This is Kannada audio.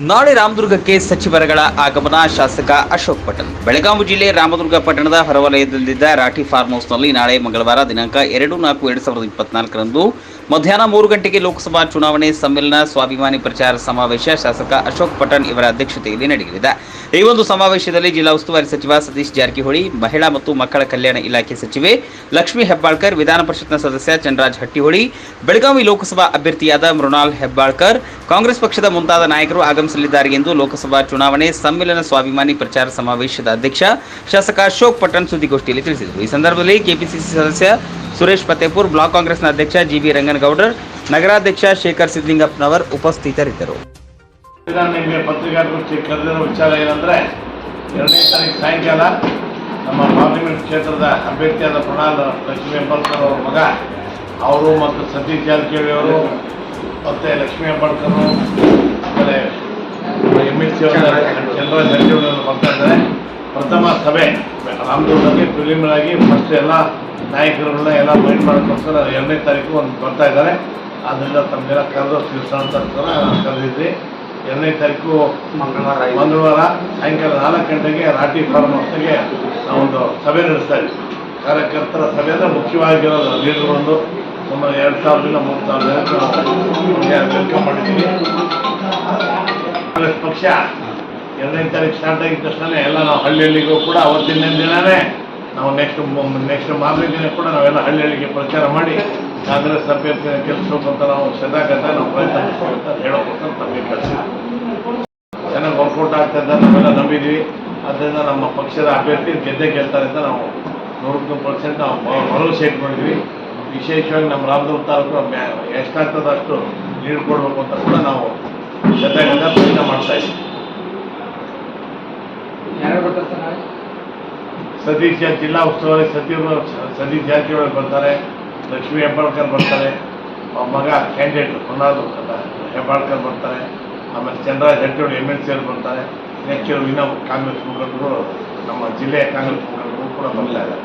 ನಾಳೆ ರಾಮದುರ್ಗಕ್ಕೆ ಸಚಿವರಗಳ ಆಗಮನ, ಶಾಸಕ ಅಶೋಕ್ ಪಟೇಲ್. ಬೆಳಗಾವಿ ಜಿಲ್ಲೆ ರಾಮದುರ್ಗ ಪಟ್ಟಣದ ಹೊರವಲಯದಲ್ಲಿದ್ದ ರಾಠಿ ಫಾರ್ಮ್ ಹೌಸ್ನಲ್ಲಿ ನಾಳೆ ಮಂಗಳವಾರ ದಿನಾಂಕ ಎರಡು ನಾಲ್ಕು ಎರಡು ಸಾವಿರದ ಇಪ್ಪತ್ನಾಲ್ಕರಂದು ಮಧ್ಯಾಹ್ನ ಮೂರು ಗಂಟೆಗೆ ಲೋಕಸಭಾ ಚುನಾವಣೆ ಸಮ್ಮೇಳನ, ಸ್ವಾಭಿಮಾನಿ ಪ್ರಚಾರ ಸಮಾವೇಶ ಶಾಸಕ ಅಶೋಕ್ ಪಟೇಲ್ ಇವರ ಅಧ್ಯಕ್ಷತೆಯಲ್ಲಿ ನಡೆಯಲಿದೆ. ಈ ಒಂದು ಸಮಾವೇಶದಲ್ಲಿ ಜಿಲ್ಲಾ ಉಸ್ತುವಾರಿ ಸಚಿವ ಸತೀಶ್ ಜಾರಕಿಹೊಳಿ, ಮಹಿಳಾ ಮತ್ತು ಮಕ್ಕಳ ಕಲ್ಯಾಣ ಇಲಾಖೆ ಸಚಿವೆ ಲಕ್ಷ್ಮಿ ಹೆಬ್ಬಾಳ್ಕರ್, ವಿಧಾನ ಪರಿಷತ್ನ ಸದಸ್ಯ ಚಂದ್ರರಾಜ್ ಹಟ್ಟಿಹೊಳಿ, ಬೆಳಗಾವಿ ಲೋಕಸಭಾ ಅಭ್ಯರ್ಥಿಯಾದ ಮೃಣಾಲ್ ಹೆಬ್ಬಾಳ್ಕರ್, ಕಾಂಗ್ರೆಸ್ ಪಕ್ಷದ ಮುಂತಾದ ನಾಯಕರು ಆಗಮಿಸಲಿದ್ದಾರೆ ಎಂದು ಲೋಕಸಭಾ ಚುನಾವಣೆ ಸಮ್ಮೇಳನ ಸ್ವಾಭಿಮಾನಿ ಪ್ರಚಾರ ಸಮಾವೇಶದ ಅಧ್ಯಕ್ಷ ಶಾಸಕ ಅಶೋಕ್ ಪಟ್ಟಣ್ ಸುದ್ದಿಗೋಷ್ಠಿಯಲ್ಲಿ ತಿಳಿಸಿದರು. ಈ ಸಂದರ್ಭದಲ್ಲಿ ಕೆಪಿಸಿಸಿ ಸದಸ್ಯ ಸುರೇಶ್ ಫತೇಪುರ್ ಬ್ಲಾಕ್ ಕಾಂಗ್ರೆಸ್ನ ಅಧ್ಯಕ್ಷ ಜಿಬಿ ರಂಗನಗೌಡರ್, ನಗರಾಧ್ಯಕ್ಷ ಶೇಖರ್ ಸಿದ್ಲಿಂಗಪ್ಪನವರ್ ಉಪಸ್ಥಿತರಿದ್ದರು. ಸಾಯಂಕಾಲ ನಮ್ಮ ಪಾರ್ಲಿಮೆಂಟ್ ಕ್ಷೇತ್ರದ ಅಭ್ಯರ್ಥಿಯಾದ ಪ್ರಣಾಲ್ ಲಕ್ಷ್ಮೀ ಹೆಬ್ಬಾಳ್ಕರ್ ಅವ್ರ ಮಗ, ಅವರು ಮತ್ತು ಸತೀಶ್ ಜಾರಕಿಹೊಳಿ ಅವರು, ಮತ್ತು ಲಕ್ಷ್ಮೀ ಹೆಬ್ಬಾಳ್ಕರ್ ಆಮೇಲೆ ಎಂ ಎಲ್ ಸಿ ಅವರ ಜಾರಕಿಹೊಳಿ ಬರ್ತಾ ಇದ್ದಾರೆ ಪ್ರಥಮ ಸಭೆ ರಾಮದುರ್ಗದಲ್ಲಿ ಪ್ರಿಲಿಮಿನರ್ ಆಗಿ ಫಸ್ಟ್ ಎಲ್ಲ ನಾಯಕರುಗಳನ್ನ ಎಲ್ಲ ಮೈಂಡ್ ಮಾಡೋಕ್ಕೋಸ್ಕರ ಎರಡನೇ ತಾರೀಕು ಒಂದು ಬರ್ತಾ ಇದ್ದಾರೆ. ಆದ್ದರಿಂದ ತಮಗೆಲ್ಲ ಕರೆದು ತಿಳಿಸೋಣ ಅಂತ ಕರೆದಿದ್ವಿ. ಎರಡನೇ ತಾರೀಕು ಮಂಗಳವಾರ ಮಂಗಳವಾರ ಸಾಯಂಕಾಲ ನಾಲ್ಕು ಗಂಟೆಗೆ ರಾಟಿ ಫಾರ್ಮ್ ಹೌಸ್ಗೆ ನಾವೊಂದು ಸಭೆ ನಡೆಸ್ತಾ ಇದ್ವಿ. ಕಾರ್ಯಕರ್ತರ ಸಭೆ ಅಂದರೆ ಮುಖ್ಯವಾಗಿರೋದು. ಲೀಡರ್ ಒಂದು ಸುಮಾರು ಎರಡು ಸಾವಿರದಿಂದ ಮೂರು ಸಾವಿರ ವೆಲ್ಕಮ್ ಮಾಡಿದ್ದೀವಿ ಕಾಂಗ್ರೆಸ್ ಪಕ್ಷ ಎರಡನೇ ತಾರೀಕು ಸ್ಟಾರ್ಟ್ ಆಗಿದ ತಕ್ಷಣ ಎಲ್ಲ ನಾವು ಹಳ್ಳಿ ಹಳ್ಳಿಗೂ ಕೂಡ ಅವತ್ತಿನ ದಿನವೇ ನಾವು ನೆಕ್ಸ್ಟ್ ನೆಕ್ಸ್ಟ್ ಮಾರನೇ ದಿನ ಕೂಡ ನಾವೆಲ್ಲ ಹಳ್ಳಿ ಹಳ್ಳಿಗೆ ಪ್ರಚಾರ ಮಾಡಿ ಕಾಂಗ್ರೆಸ್ ಅಭ್ಯರ್ಥಿನ ಕೆಲಸಕ್ಕಂತ ಅಂತ ನಾವು ಸದಾಗತ ನಾವು ಪ್ರಯತ್ನ ಅಂತ ಹೇಳೋಕ್ಕೋಸ್ಕರ ತಮಗೆ ಕಳಿಸಿದ್ವಿ ಚೆನ್ನಾಗಿ ವರ್ಕೌಟ್ ಆಗ್ತಾ ಇದ್ದ ನಾವೆಲ್ಲ ನಂಬಿದ್ವಿ ಅದರಿಂದ ನಮ್ಮ ಪಕ್ಷದ ಅಭ್ಯರ್ಥಿ ಗೆದ್ದೇ ಗೆಲ್ತಾರೆ ಅಂತ ನಾವು ನೂರಕ್ಕೆ ನೂರು ಪರ್ಸೆಂಟ್ ನಾವು ಭರವಸೆ ಇಟ್ಕೊಂಡಿದ್ವಿ ವಿಶೇಷವಾಗಿ ನಮ್ಮ ರಾಮದುರ್ಗ ತಾಲೂಕು ಎಷ್ಟಾಗ್ತದೆ ಅಷ್ಟು ನೀರು ಅಂತ ಕೂಡ ನಾವು ಜೊತೆಗೆಲ್ಲ ಪ್ರಯತ್ನ ಮಾಡ್ತಾ ಇದ್ದೀವಿ ಸತೀಶ್ ಜಾ- ಜಿಲ್ಲಾ ಉಸ್ತುವಾರಿ ಸಚಿವರು ಸ- ಸತೀಶ್ ಜಾರಕಿಹೊಳಿ ಬರ್ತಾರೆ ಲಕ್ಷ್ಮೀ ಹೆಬ್ಬಾಳ್ಕರ್ ಬರ್ತಾರೆ ಅವ್ರ ಮಗ ಕ್ಯಾಂಡಿಡೇಟ್ ಹೊನ್ನಾದು ಹೆಬ್ಬಾಳ್ಕರ್ ಬರ್ತಾರೆ ಆಮೇಲೆ Chandraraj Hattiholi M L C ಅವರು ಬರ್ತಾರೆ ನೆಕ್ಸ್ಟ್ ಇನ್ನೂ ಕಾಂಗ್ರೆಸ್ ಮುಖಂಡರು ನಮ್ಮ ಜಿಲ್ಲೆಯ ಕಾಂಗ್ರೆಸ್ ಮುಖಂಡರು ಕೂಡ ಬರ್ತಾ ಇದ್ದಾರೆ.